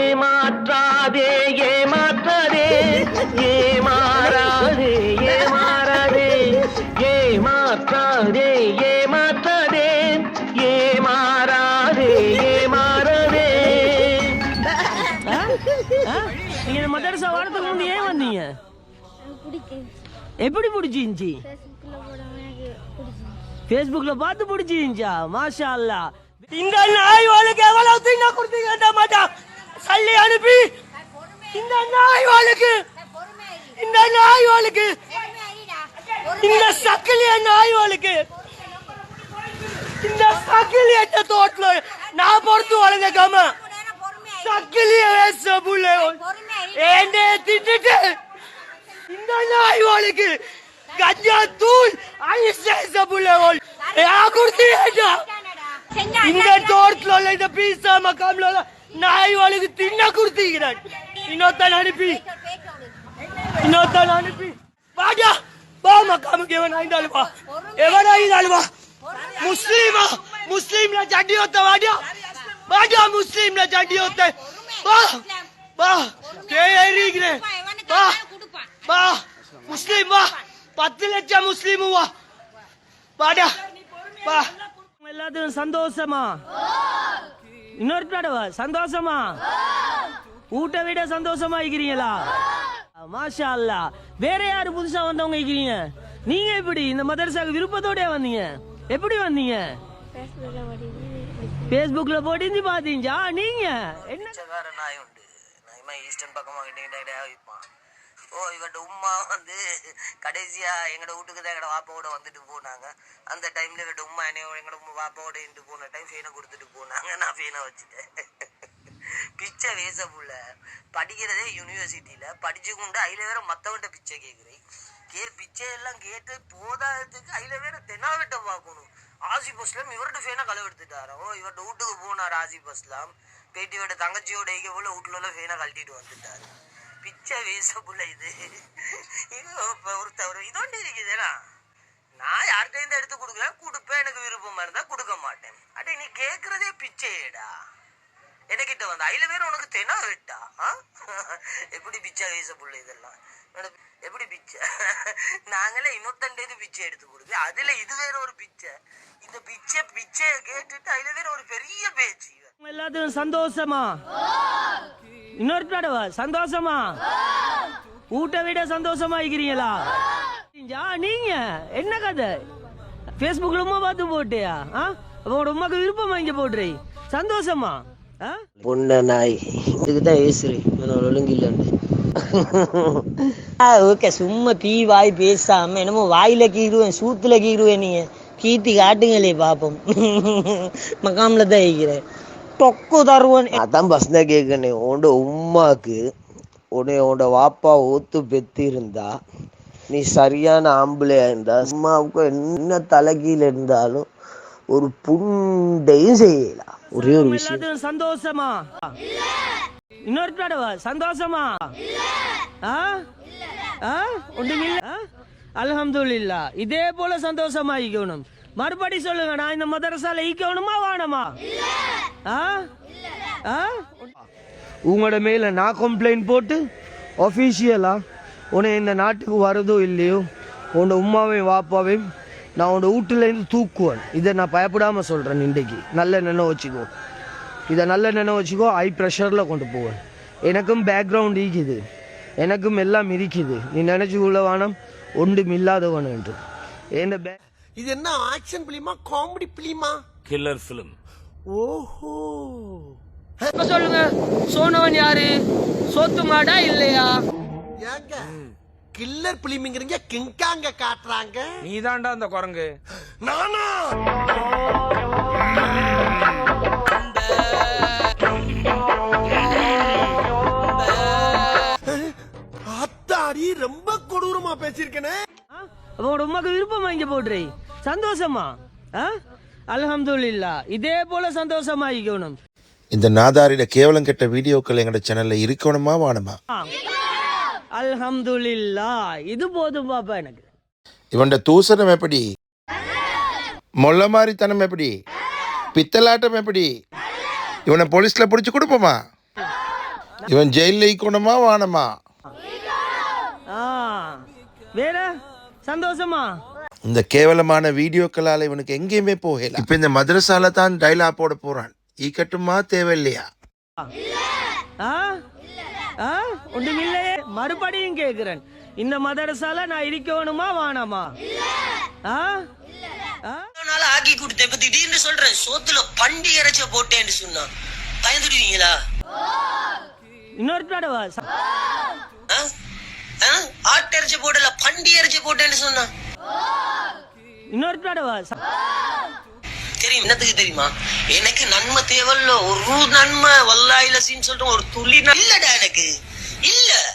ஏமாற்றாதே ஏமாற்றாதே. ஏமாறாதே ஏமாறாதே. ஏமாற்றாதே ஏமாற்றாதே. ஏமாறாதே ஏமாறாதே. நீங்க மதரசா வரதுக்கு முந்தி ஏன் வந்தீங்க? எப்படி பிடிச்சிருந்துச்சி ஃபேஸ்புக்ல பார்த்து பிடிச்சிருந்துச்சா மாஷா அல்லா இந்த நாய் வாளுக்கு எவ்வளவு தின்ன கொடுத்தீங்க மாட்டா. இந்த நாய் வாளுக்கு இந்த நாய் வாளுக்கு இந்த சக்கிலிய நாய் வாளுக்கு இந்த சக்கிலிய தோட்டல நான் பொறுத்து வளர்ந்த கம. சக்கிலிய வேச புள்ள ஏண்டே திட்டுட்டு? இந்த நாய் வாளுக்கு கஞ்சா தூள் ஐசேச புள்ள யா குடுத்தீங்க இந்த தோட்டத்துல உள்ள இந்த பீஸா மக்காம்ல நாய் வாளுக்கு தின்ன குடுத்தீங்கிறான் இன்னொருத்தன் அனுப்பி. இன்னொருத்தன் அனுப்பி. வாடா வா மக்காமுக்கு எவன் ஆயிந்தாலும் வா. எவன் ஆயிந்தாலும் வா. முஸ்லீமா? முஸ்லீம்ல சண்டி ஒத்த வாடா வாடா முஸ்லீம்ல சண்டி ஒத்த. வா. வா. தேறிக்கிறேன் வா. வா. முஸ்லீம் வா. பத்து லட்சம் முஸ்லீம் வா. வாடா வா. எல்லாத்துக்கும் சந்தோஷமா? இன்னொரு சந்தோஷமா? ஊட்ட விட சந்தோஷமா இருக்கிறீங்களா? மாஷா அல்லா வேற யாரு புதுசா வந்தவங்க இருக்கிறீங்க? நீங்க எப்படி இந்த மதரசாக்கு விருப்பத்தோட வந்தீங்க? எப்படி வந்தீங்க? ஃபேஸ்புக்கில் போட்டு பேஸ்புக்ல பாத்தீங்களா? நீங்க? என்ன? பிச்சைக்கார நாய் உண்டு நாயமா ஈஸ்டர்ன் பக்கமா கிட்ட விற்பான் ஓ இவட்ட உமா வந்து கடைசியா எங்கட வீட்டுக்கு தான் எங்கட வாப்பாவோட வந்துட்டு போனாங்க. அந்த டைம்ல இவட்ட உமா என்ன எங்கட உம்மா வாப்பாவோட இருந்து போன டைம் ஃபீனை கொடுத்துட்டு போனாங்க. நான் ஃபீனை வச்சுட்டேன். பிச்சை வேச புள்ள படிக்கிறதே யூனிவர்சிட்டியில் படிச்சு கொண்டு அதில் வேற மத்தவன்ட்ட பிச்சை கேட்குறேன் கே பிச்சை எல்லாம் கேட்டு போதாததுக்கு அதில் வேற தென்னாவிட்ட பார்க்கணும். ஆசி பஸ்லாம் இவர்கிட்ட ஃபேனாக களவு எடுத்துட்டாரோ? இவர்கிட்ட வீட்டுக்கு போனார் ஆசி பஸ்லாம் பேட்டியோட தங்கச்சியோட இங்கே போல வீட்டுல ஃபேனாக கழட்டிட்டு வந்துட்டார். பிச்சை வேச புள்ள இது. இது இப்ப ஒருத்தவர் இதோண்டு இருக்குதுனா நான் யார்கிட்ட எடுத்து கொடுக்கலாம் கொடுப்பேன் எனக்கு விருப்பமா இருந்தால் கொடுக்க மாட்டேன். அடே நீ கேட்குறதே பிச்சையேடா. எனக்கிட்ட வந்து? அதுல பேர் உனக்கு தெனா விட்டா? எப்படி பிச்சை வயசு புள்ள இதெல்லாம்? எப்படி பிச்சை? நாங்களே இன்னொருத்தண்டேது இது பிச்சை எடுத்து கொடுத்து அதுல இது வேற ஒரு பிச்சை. இந்த பிச்சை பிச்சையை கேட்டுட்டு அதுல வேற ஒரு பெரிய பேச்சு எல்லாத்துக்கும் சந்தோஷமா? இன்னொரு தடவை சந்தோஷமா? ஊட்ட விட சந்தோஷமா இருக்கிறீங்களா? ஜா, நீங்க? என்ன கதை? பேஸ்புக்ல உமா பார்த்து போட்டியா? ஆ? உங்களோட உமாக்கு விருப்பமா இங்க போட்டுறீ சந்தோஷமா? பொண்ண நாய். இதுக்கு தான் ஏசுறி ஒழுங்கு இல்லைன்னு ஓகே. சும்மா தீ வாய் பேசாம என்னமோ வாயில கீறுவேன் சூத்துல கீறுவேன் நீங்க. கீத்தி காட்டுங்களே பாப்போம். மகாம்ல தான் இருக்கிறேன். டொக்கு தருவன் அதான் பஸ்ல கேட்கணும் உண்ட உமாக்கு உன்னை உன்னோட வாப்பா ஊத்து பெத்து இருந்தா நீ சரியான ஆம்பளையா இருந்தா அம்மாவுக்கு என்ன தலைகீழ இருந்தாலும் ஒரு புண்டையும் செய்யலாம். ஒரே ஒரு விஷயம் சந்தோஷமா இன்னொரு தடவை சந்தோஷமா ஆ? ஆ? ஒண்ணுமில்ல ஆ? அல்ஹம்துலில்லா இதே போல சந்தோஷமா ஈக்கணும் மறுபடி சொல்லுங்க நான் இந்த மதரசால ஈக்கணுமா வானமா ஆ? ஆ? உங்களோட மேல நான் கம்ப்ளைண்ட் போட்டு ஒஃபீஷியலா உன்னை இந்த நாட்டுக்கு வருதோ இல்லையோ உன்னோட உமாவையும் வாப்பாவையும் நான் உன்னோட வீட்டுலேருந்து தூக்குவேன். இதை நான் பயப்படாம சொல்றேன் இன்றைக்கு. நல்ல நினைவு வச்சுக்கோ. இதை நல்ல நினைவு வச்சுக்கோ ஹை ப்ரெஷரில் கொண்டு போவேன். எனக்கும் பேக்ரவுண்ட் இருக்குது எனக்கும் எல்லாம் இருக்குது நீ நினைச்சு உள்ள வானம் ஒன்றும் இல்லாதவன் என்று. எந்த பே இது என்ன ஆக்ஷன் பிலிமா? காமெடி பிலிமா? கில்லர் ஃபிலிம் ஓஹோ. இப்ப சொல்லுங்க சோனவன் யாரு? சோத்து மாடா இல்லையா? ஏங்க? கில்லர் பிலிமிங்கிறீங்க கிங்காங்க காட்டுறாங்க. நீ தாண்டா அந்த குரங்கு. நானா? அத்தாடி ரொம்ப கொடூரமா பேசியிருக்கனே. உங்களோட உமாக்கு விருப்பமா இங்க போடுறீ. சந்தோஷமா? அல்ஹம்துலில்லா இதே போல சந்தோஷமா ஈக்கணும் இந்த நாதாரிட கேவலம் கெட்ட வீடியோக்கள் எங்களோட சேனல்ல இருக்கணுமா வாணுமா? அல்ஹம்துலில்லா இது போதும் பாப்பா எனக்கு. இவன்ட தூசணம் எப்படி? மொல்ல மாதிரித்தனம் எப்படி? பித்தலாட்டம் எப்படி? இவனை போலீஸ்ல பிடிச்சு கொடுப்போமா? இவன் ஜெயில ஈக்கணுமா வானமா? ஆ வேற? சந்தோஷமா? இந்த கேவலமான வீடியோக்களால் இவனுக்கு எங்கேயுமே போகல. இப்ப இந்த மதரசால தான் டைலாக் போட போறான். ஈக்கட்டுமா தேவையில்லையா? ஆ ஆ? ஒன்றுமில்லையே. மறுபடியும் கேட்கிறேன் இந்த மதரசால நான் இருக்கணுமா வானாமா நாள் ஆக்கி கொடுத்தேன். இப்ப திடீர்னு சொல்றேன் சோத்துல பண்டி இறைச்ச போட்டேன்னு சொன்னா பயந்துடுவீங்களா? இன்னொரு தடவை? ஆட்டு இறைச்சி போடல பண்டி இறைச்சி போட்டேன்னு சொன்னா இன்னொரு தடவை. தெரியும். என்னத்துக்கு தெரியுமா? எனக்கு நன்மை தேவையில்ல. ஒரு நன்மை வல்லாயில சீன் சொல்றேன் ஒரு துளி இல்லடா எனக்கு. இல்ல.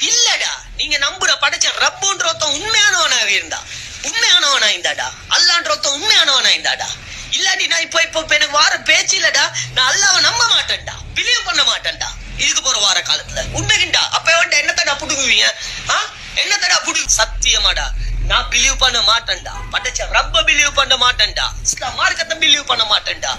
இல்லடா. நீங்க நம்புற படைச்ச ரப்புன்ற ஒருத்தன் உண்மையானவனா இருந்தா. உண்மையானவனா இருந்தாடா அல்லான்ற ஒருத்தன் உண்மையானவனா இருந்தாடா இல்லாட்டி நான் இப்ப இப்ப எனக்கு வார பேச்சு இல்லடா. நான் அல்லாவை நம்ப மாட்டேன்டா. பிலீவ் பண்ண மாட்டேன்டா. இதுக்கு போற வார காலத்துல. உண்மைகிண்டா. அப்ப என்ன என்னத்தடா புடுங்குவீங்க? ஆ? என்னத்தடா புடு சத்தியமாடா. நான் பிலீவ் பண்ண மாட்டேன்டா. பட்டச்சா ரப்ப பிலீவ் பண்ண மாட்டேன்டா. இஸ்லாம் மார்க்கத்தை பிலீவ் பண்ண மாட்டேன்டா.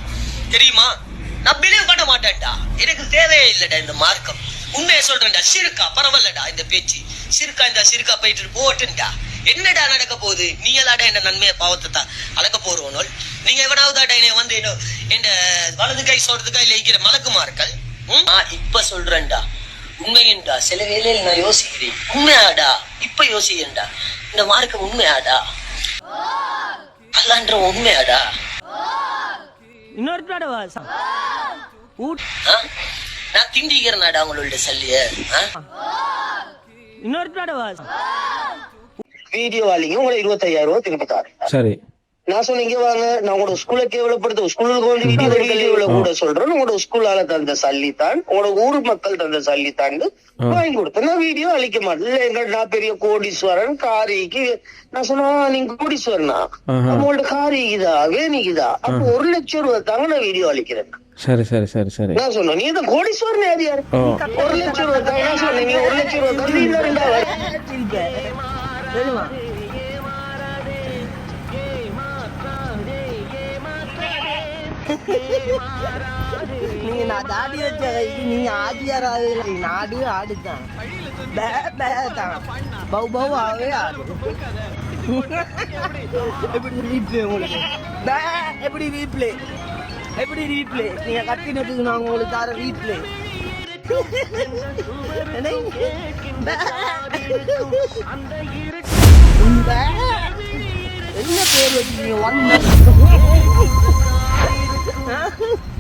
தெரியுமா? நான் பிலீவ் பண்ண மாட்டேன்டா. எனக்கு தேவையே இல்லடா இந்த மார்க்கம். உண்மையை சொல்றேன்டா சிறுக்கா பரவாயில்லடா இந்த பேச்சு. சிறுக்கா இந்த சிறுக்கா போயிட்டு போட்டுண்டா என்னடா நடக்க போகுது? நீங்களாடா என்ன நன்மையை பாவத்தை தான் அளக்க போறவனோல் நீங்க எவனாவதாடா என்னை வந்து என்ன என் வலது கை சொல்றது கையில இருக்கிற மலக்குமார்கள்? ம்? நான் இப்ப சொல்றேன்டா. உண்மையுண்டா சில வேலையில் நான் யோசிக்கிறேன். உண்மையாடா? இப்ப யோசிக்கிறேன்டா. இந்த மார்க்கம் உண்மையாடா? அல்லான்ற உண்மையாடா? இன்னொரு தடவை? நான் திண்டிக்கிறேனாடா உங்களோட சல்லிய? இன்னொரு தடவை வீடியோ வாலிங்க உங்களை இருபத்தையாயிரம் ரூபாய் திருப்பி தாரேன். சரி. நான் சொன்னேன் இங்க வாங்க நான் உங்களோட ஸ்கூலை கேவலப்படுத்த ஸ்கூலுக்கு வந்து வீடியோ கூட சொல்றேன் உங்களோட ஸ்கூலால தந்த சல்லி தான் உங்களோட ஊர் மக்கள் தந்த சல்லி தான் வாங்கி கொடுத்தேன் நான் வீடியோ அழிக்க மாட்டேன் இல்ல எங்க நான் பெரிய கோடீஸ்வரன் காரிக்கு நான் சொன்னா நீங்க கோடீஸ்வரனா நம்மளோட காரிக்குதா வேணிக்குதா அப்ப ஒரு லட்சம் ரூபாய் தாங்க நான் வீடியோ அழிக்கிறேன் சரி சரி சரி சரி நான் சொன்னேன் நீ தான் கோடீஸ்வரன் யார் யார் ஒரு லட்சம் ரூபாய் தாங்க நான் சொன்னேன் நீ ஒரு லட்சம் ரூபாய் தந்து இல்ல ரெண்டாவது நீங்க நான் தாடி வச்ச நீங்க ஆதியார் ஆகல நாடு ஆடுதான். பே பே தான். பவு பவு ஆகவே ஆடு எப்படி ரீப்ளே உங்களுக்கு? எப்படி ரீப்ளே எப்படி ரீப்ளே நீங்க கட்டினதுக்கு நான் உங்களுக்கு தர ரீப்ளே என்ன? பேர் வச்சுக்கீங்க ஒன் huh?